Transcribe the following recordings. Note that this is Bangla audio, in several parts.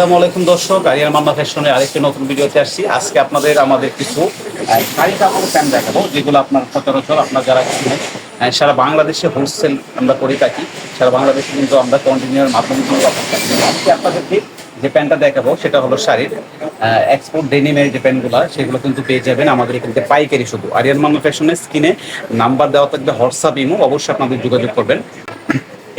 আসসালামু আলাইকুম দর্শক, আরিয়ার মান্না ফ্যাশনের আরেকটি নতুন ভিডিওতে আসছি। আজকে আপনাদের, আমাদের কিছু শাড়ি কাপড় প্যান্ট দেখাবো, যেগুলো আপনার সচরাচর আপনার যারা কিনেন সারা বাংলাদেশে হোলসেল আমরা করে থাকি। সারা বাংলাদেশে কিন্তু আমরা কন্টিনিউর মাধ্যমে। আজকে আপনাদেরকে যে প্যান্টটা দেখাবো, সেটা হলো শাড়ির এক্সপোর্ট ডেনিমের যে প্যান্টগুলো সেগুলো কিন্তু পেয়ে যাবেন আমাদের এখান থেকে পাইকারি শুধু। আরিয়ান মান্না ফ্যাশনের স্কিনে নাম্বার দেওয়া থাকবে, হোয়াটসঅ্যাপ, ইমো, অবশ্যই আপনাদের যোগাযোগ করবেন।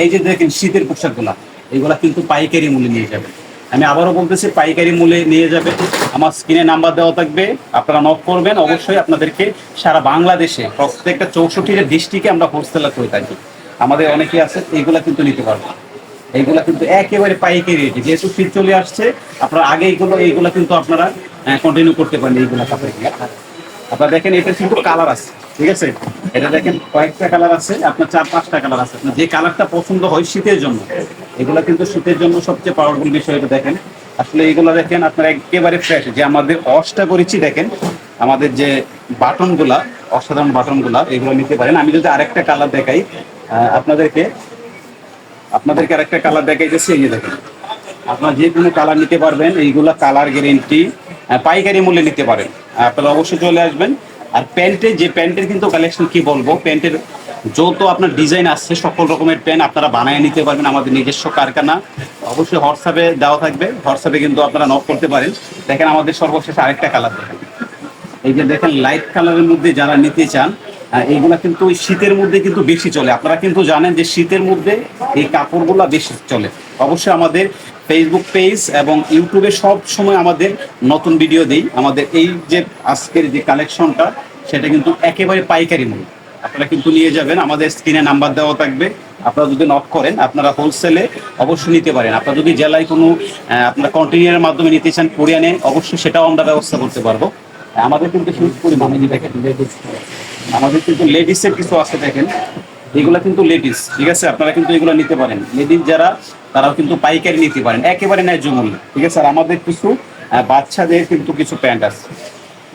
এই যে দেখেন শীতের পোশাকগুলা, এগুলা কিন্তু পাইকারি মূল্যে নিয়ে যাবেন। আমি আবারও বলতেছি, পাইকারি মূল্যে নিয়ে যাবে আমার স্ক্রিনে নাম্বার দেওয়া থাকবে, আপনারা নক করবেন। অবশ্যই আপনাদেরকে সারা বাংলাদেশে, প্রত্যেকটা চৌষট্টিটা ডিস্ট্রিক্টে আমরা হোলসেলার করে থাকি। আমাদের অনেকেই আছে, এইগুলা কিন্তু নিতে পারব এইগুলা কিন্তু একেবারে পাইকারি রেটে। যেহেতু শীত চলে আসছে, আপনারা আগে এইগুলো, এইগুলা কিন্তু আপনারা কন্টিনিউ করতে পারেন এইগুলা কাপড়গুলা আপনারা দেখেন এটা কিন্তু কালার আছে, ঠিক আছে? এটা দেখেন, কয়েকটা কালার আছে, আপনার চার পাঁচটা কালার আছে। আপনার যে কালারটা পছন্দ হয় শীতের জন্য এগুলা কিন্তু শীতের জন্য সবচেয়ে পাওয়ারফুল বিষয় এটা দেখেন। আসলে এগুলা দেখেন আপনার একেবারে ফ্রেশ যে আমাদের অসটা করেছি দেখেন, আমাদের যে বাটনগুলা, অসাধারণ বাটনগুলা, এগুলো নিতে পারেন। আমি যদি আরেকটা কালার দেখাই আপনাদেরকে আপনাদেরকে আরেকটা কালার এই যে দেখেন। আপনারা যে কোনো কালার নিতে পারবেন, এইগুলা কালার গ্যারেন্টি পাইকারি মূল্যে নিতে পারেন। আপনারা অবশ্যই চলে আসবেন। আর প্যান্টের যে প্যান্টের কিন্তু কালেকশন কি বলব, প্যান্টের যত আপনার ডিজাইন আসছে, সকল রকমের প্যান্ট আপনারা বানিয়ে নিতে পারবেন আমাদের নিজস্ব কারখানা। অবশ্যই হোয়াটসঅ্যাপে দেওয়া থাকবে হোয়াটসঅ্যাপে কিন্তু আপনারা নক করতে পারেন। দেখেন আমাদের সর্বশেষ আরেকটা কালার দেখেন। এই যে দেখেন লাইট কালারের মধ্যে যারা নিতে চান এইগুলা কিন্তু ওই শীতের মধ্যে কিন্তু বেশি চলে। আপনারা কিন্তু জানেন যে শীতের মধ্যে এই কাপড়গুলা বেশি চলে। অবশ্যই আমাদের ফেসবুক পেজ এবং ইউটিউবে সব সময় আমাদের নতুন ভিডিও দিই। আমাদের এই যে আজকের যে কালেকশনটা সেটা কিন্তু একেবারে পাইকারি মূল্য। আপনারা কিন্তু নিয়ে যাবেন, আমাদের স্ক্রিনে নাম্বার দেওয়া থাকবে। আপনারা যদি নক করেন, আপনারা হোলসেলে অবশ্যই নিতে পারেন। আপনারা যদি জেলায় কোনো আপনারা কন্টিনিউর মাধ্যমে নিতে চান কোরিয়ানে, অবশ্যই সেটাও আমরা ব্যবস্থা করতে পারব। আমাদের কিন্তু হিউজ পরিমাণে আমাদের কিন্তু লেডিসের কিছু আছে দেখেন। এগুলা কিন্তু লেডিস ঠিক আছে? আপনারা কিন্তু এগুলো নিতে পারেন। লেডিস যারা, তারাও কিন্তু পাইকারি নিতে পারেন। একেবারে ন্যায্য মূল্য, ঠিক আছে? আর আমাদের কিছু বাচ্চাদের কিন্তু কিছু প্যান্ট আছে।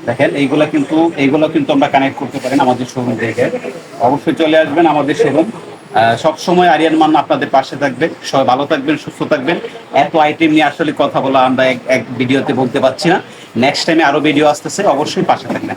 দেখেন, এইগুলা কিন্তু, এইগুলো কিন্তু আমরা কানেক্ট করতে পারেন আমাদের শোরুম থেকে। অবশ্যই চলে আসবেন আমাদের শোরুম সব সময় আরিয়ান মান আপনাদের পাশে থাকবে সবাই ভালো থাকবেন, সুস্থ থাকবেন। এত আইটেম নিয়ে আসলে কথা বলা আমরা এক ভিডিওতে বলতে পারছি না। নেক্সট টাইমে আরও ভিডিও আসতেছে, অবশ্যই পাশে থাকবেন।